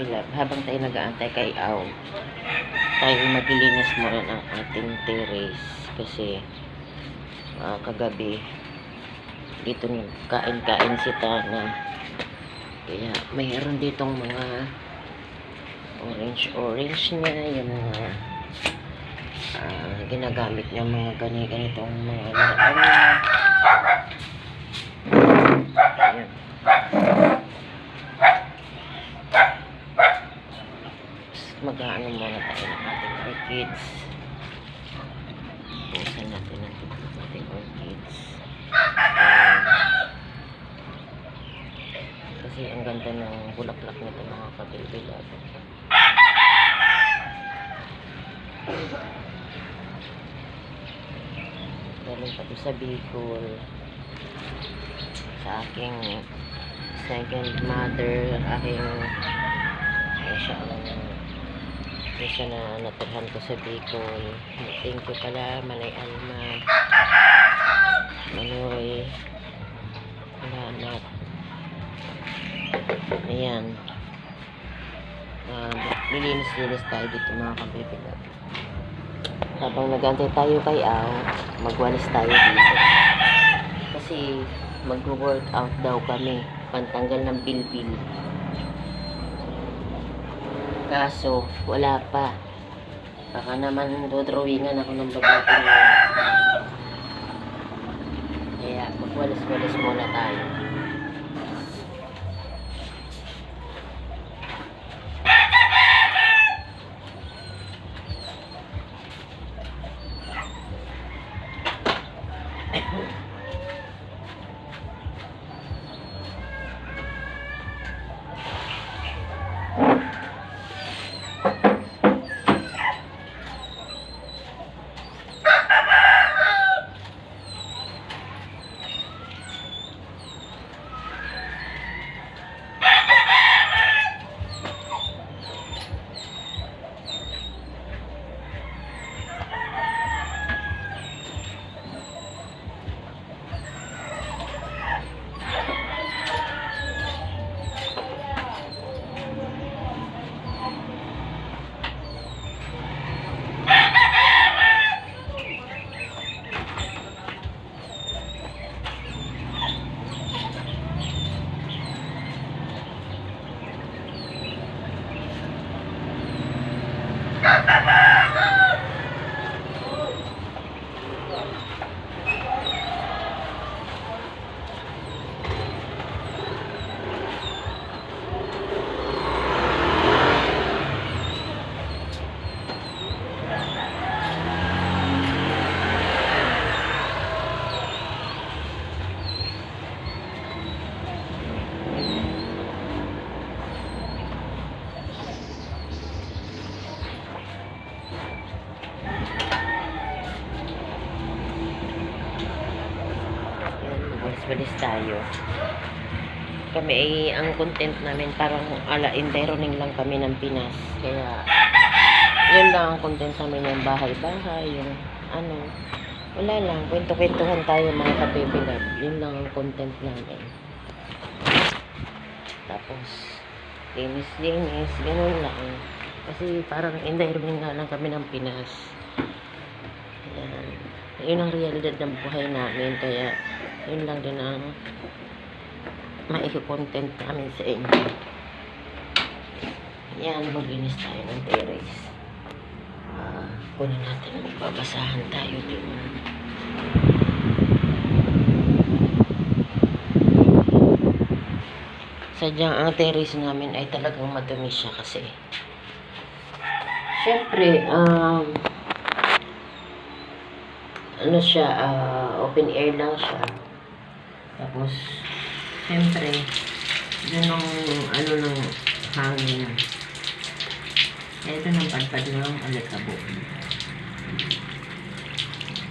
Love, habang tayo nag-aantay kay Aw, tayo maglilinis muna ng ating terrace kasi ah, kagabi dito kain-kain si Tana. Kaya mayroon ditong mga orange-orange niya, yung mga ah, ginagamit niya mga gani ganitong mga laruan niya. Ayan. mag-ano muna tayo ng ating orchids. Pusan natin ang ating orchids. Kasi ang ganda ng bulaklak nito mga kabilbilad. Galing pa to sa Bicol. Sa aking second mother, aking ay siya ang ay siya na natirhan ko sa Bicol. Thank you pala, Manay Alma. Manoy. Salamat. Ayan. Um, nilinis-linis tayo dito mga kabibigab. Habang nagantay tayo kay Aw, magwalis tayo dito. Kasi mag-workout daw kami. Pantanggal ng bilbil. Kaso, wala pa. Baka naman dodrawingan ako ng babae na. Kaya, magwalis-walis muna tayo. Magwalis-walis tayo. Kami ay, ang content namin parang ala environing lang kami ng Pinas. Kaya, yun lang ang content namin yung bahay-bahay, yung ano, wala lang, kwento-kwentuhan tayo mga kabibilab. Yun lang ang content namin. Tapos, linis-linis, ganun lang. Kasi parang environing nga lang kami ng Pinas. Yan. Yun ang realidad ng buhay namin. Kaya, yun lang din ang maiko-content namin sa inyo. Yan, maglinis tayo ng terrace. Ah, kunin natin ang babasahan tayo din. Sadyang ang terrace namin ay talagang madumi siya kasi Siyempre, um, ano siya, ah, open air lang siya. Tapos, siyempre, yun ang, ano ng hangin. Kaya ito ng padpad ng alikabo.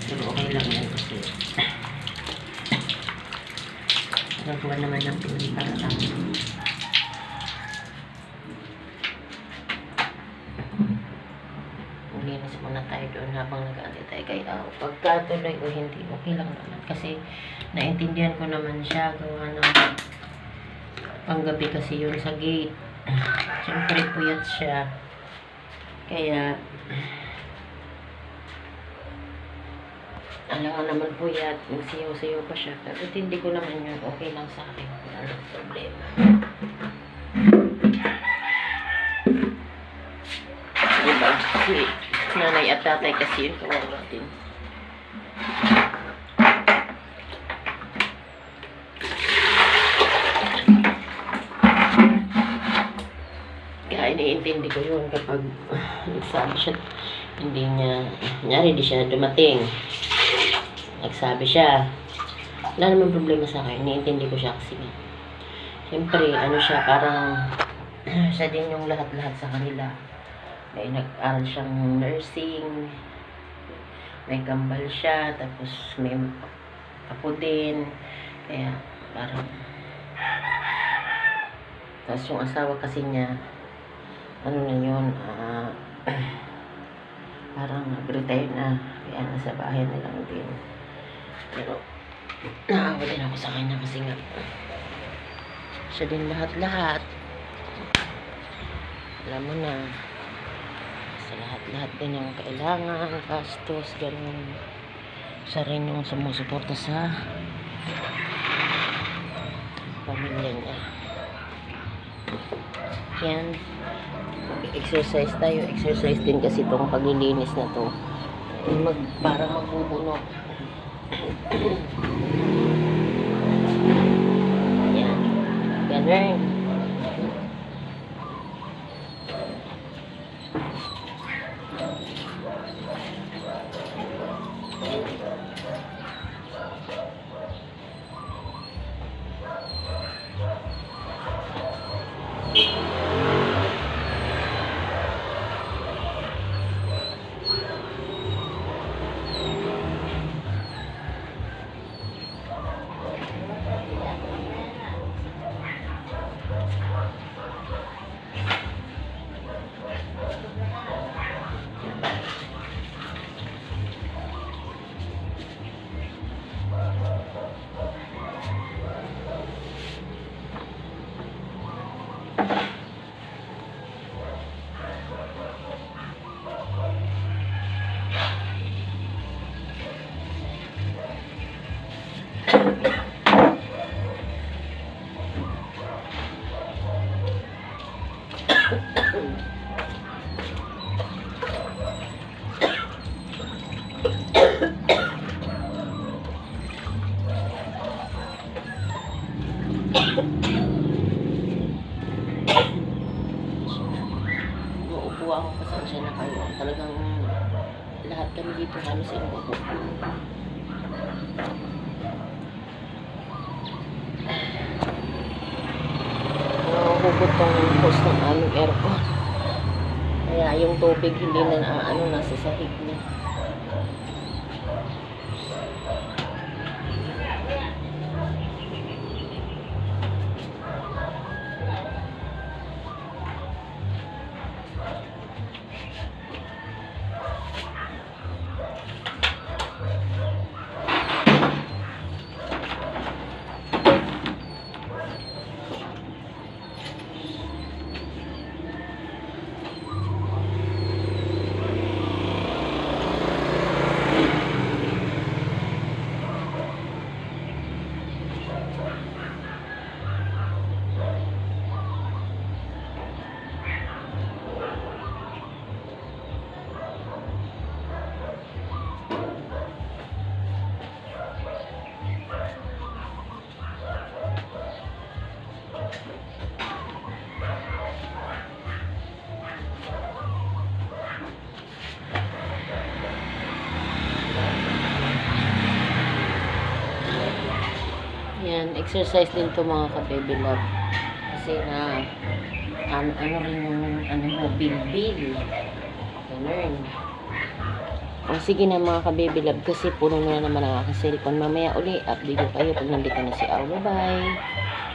Pero okay lang yan kasi nagawa naman ng Pinoy para lang. Ulinis muna tayo doon habang nag-aantay tayo kay Aw. Pagka tuloy o hindi, okay lang naman. Kasi naintindihan ko naman siya gawa ng panggabi kasi yun sa gate. Siyempre, puyat siya. Kaya, alam nga naman puyat, nagsiyaw-siyaw pa siya. Pero hindi ko naman yun, okay lang sa akin. Wala nang problema. Diba? Si nanay at tatay kasi yun kawawa iniintindi ko yun kapag nagsabi siya, hindi niya, nyari di siya dumating. Nagsabi siya, wala naman problema sa akin, iniintindi ko siya kasi. Siyempre, ano siya, parang siya din yung lahat-lahat sa kanila. May nag-aral siyang nursing, may kambal siya, tapos may apo din. Kaya, parang, tapos yung asawa kasi niya, ano na yun, ah, parang nag-retire na. Kaya nasa bahay na lang din. Pero, naawa din ako sa kanya kasi nga, siya din lahat-lahat. Alam mo na, sa lahat-lahat din yung kailangan, gastos, ganun. Siya rin yung sumusuporta sa pamilya niya. Yan. Exercise tayo. Exercise din kasi itong paglilinis na to. Mag, para magbubuno. Kami dito halos inuupo. Nakakubot tong hose ng aming aircon. Kaya yung tubig hindi na na- ano, nasa sahig niya. Yan, exercise din to mga ka-baby love. Kasi na, ano, ano rin yung, ano mo, bil-bil. Ganun. O sige na mga ka-baby love, kasi puno na naman ang aking cellphone. Mamaya uli, update ko kayo pag nandito na si Aw. Bye-bye.